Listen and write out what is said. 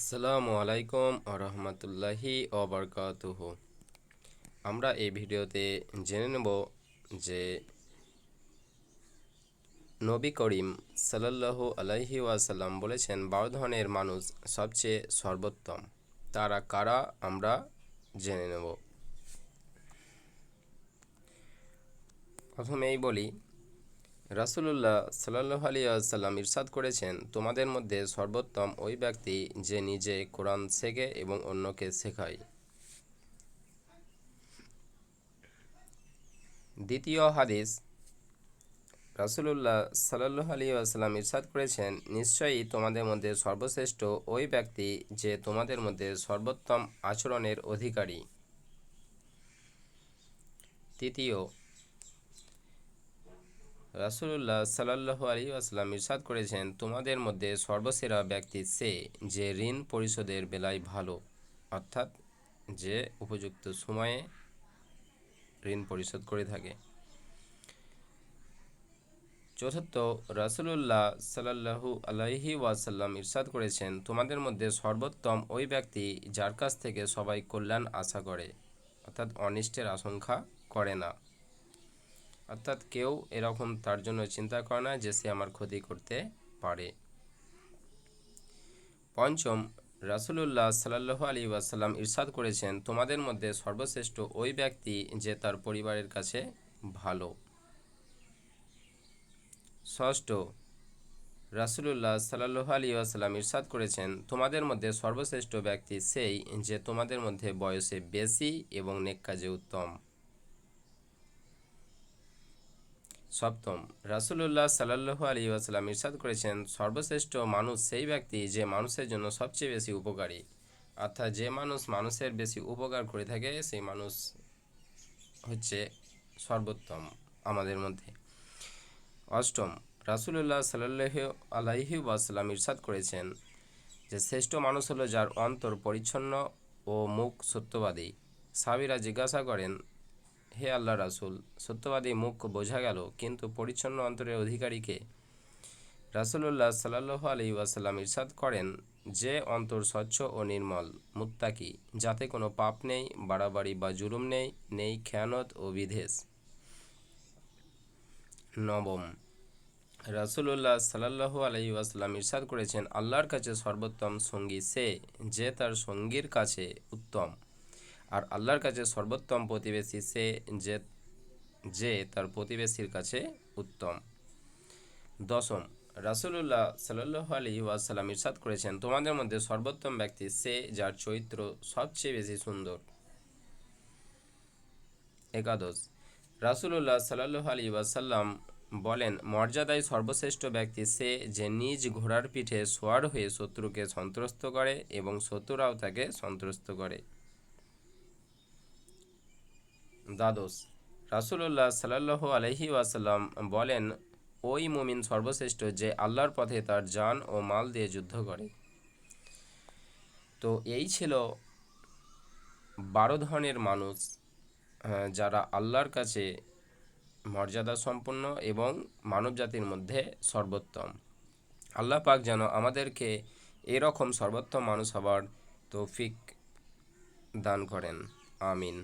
আসসালামু আলাইকুম আরহামতুল্লাহি অবরকাতুহ আমরা এই ভিডিওতে জেনে নেব যে নবী করিম সাল্লাল্লাহু আলাইহি ওয়াসাল্লাম বলেছেন, বারো ধরনের মানুষ সবচেয়ে সর্বোত্তম, তারা কারা আমরা জেনে নেব। প্রথমেই বলি রাসুলুল্লাহ সাল্লাহ আলী আসাল্লাম ইরশাদ করেছেন, তোমাদের মধ্যে সর্বোত্তম ওই ব্যক্তি যে নিজে কোরআন শেখে এবং অন্যকে শেখায়। দ্বিতীয় হাদিস, রাসুলুল্লাহ সাল্লাহ আলী আসাল্লাম ইরশাদ করেছেন, নিশ্চয়ই তোমাদের মধ্যে সর্বশ্রেষ্ঠ ওই ব্যক্তি যে তোমাদের মধ্যে সর্বোত্তম আচরণের অধিকারী। তৃতীয় রাসুলুল্লাহ সাল্লাহ আলী আসলাম ইরশাদ করেছেন, তোমাদের মধ্যে সর্বসেরা ব্যক্তি সে যে ঋণ পরিশোধের বেলায় ভালো, অর্থাৎ যে উপযুক্ত সময়ে ঋণ পরিশোধ করে থাকে। চতুর্থ, রাসুলুল্লাহ সাল্লাহু আলাইহি ওয়াসাল্লাম ইরশাদ করেছেন, তোমাদের মধ্যে সর্বোত্তম ওই ব্যক্তি যার কাছ থেকে সবাই কল্যাণ আশা করে, অর্থাৎ অনিষ্টের আশঙ্কা করে না। অর্থাৎ কেউ এরকম তার জন্য চিন্তা করে না যে সে আমার ক্ষতি করতে পারে। পঞ্চম, রাসুলুল্লাহ সাল্লাহ আলী ওয়াসাল্লাম ইরশাদ করেছেন, তোমাদের মধ্যে সর্বশ্রেষ্ঠ ওই ব্যক্তি যে তার পরিবারের কাছে ভালো। ষষ্ঠ, রাসুলুল্লাহ সাল্লাহ আলী ওয়াসাল্লাম ইরশাদ করেছেন, তোমাদের মধ্যে সর্বশ্রেষ্ঠ ব্যক্তি সেই যে তোমাদের মধ্যে বয়সে বেশি এবং নেক কাজে উত্তম। সপ্তম। রাসুলুল্লাহ সাল্লাহু আলী আসালাম ইরশাদ করেছেন, সর্বশ্রেষ্ঠ মানুষ সেই ব্যক্তি যে মানুষের জন্য সবচেয়ে বেশি উপকারী। অর্থাৎ যে মানুষ মানুষের বেশি উপকার করে থাকে, সেই মানুষ হচ্ছে সর্বোত্তম আমাদের মধ্যে। অষ্টম, রাসুলুল্লাহ সাল্লাহ আলাইহি ওয়াসাল্লাম ইরশাদ করেছেন যে শ্রেষ্ঠ মানুষ হলো যার অন্তর পরিচ্ছন্ন ও মুখ সত্যবাদী। সাবিরা জিজ্ঞাসা করেন হে আল্লাহ রাসুল, সত্যবাদী মুখ বোঝা গেল, কিন্তু পরিচ্ছন্ন অন্তরের অধিকারীকে রাসুলুল্লাহ সাল্লাহ আলী ওয়াসাল্লাম ইরশাদ করেন যে অন্তর স্বচ্ছ ও নির্মল, মুত্তাকি, যাতে কোনো পাপ নেই, বাড়াবাড়ি বা জুলুম নেই নেই খেয়ানত ও বিধেষ নবম, রাসুলুল্লাহ সাল্লাহ আলহি ওয়াসাল্লাম ইরশাদ করেছেন, আল্লাহর কাছে সর্বোত্তম সঙ্গী সে, যে তার সঙ্গীর কাছে উত্তম। আর আল্লাহর কাছে সর্বোত্তম প্রতিবেশী সে যে যে তার প্রতিবেশীর কাছে উত্তম। দশম, রাসুলুল্লাহ সাল্লাহ আলী ওয়াসাল্লাম ইরশাদ করেছেন, তোমাদের মধ্যে সর্বোত্তম ব্যক্তি সে যার চরিত্র সবচেয়ে বেশি সুন্দর। একাদশ, রাসুলুল্লাহ সাল্লাহ আলী ওয়াসাল্লাম বলেন, মর্যাদায় সর্বশ্রেষ্ঠ ব্যক্তি সে যে নিজ ঘোড়ার পিঠে সোয়ার হয়ে শত্রুকে সন্ত্রস্ত করে এবং শত্রুরাও তাকে সন্ত্রস্ত করে। দ্বাদশ রাসুল্লাহ সাল্লাহ আলহি ওয়াসাল্লাম বলেন, ওই মুমিন সর্বশ্রেষ্ঠ যে আল্লাহর পথে তার যান ও মাল দিয়ে যুদ্ধ করে। তো এই ছিল বারো ধরনের মানুষ যারা আল্লাহর কাছে মর্যাদা সম্পন্ন এবং মানব জাতির মধ্যে সর্বোত্তম। আল্লাহ পাক যেন আমাদেরকে এরকম সর্বোত্তম মানুষ হবার তৌফিক দান করেন। আমিন।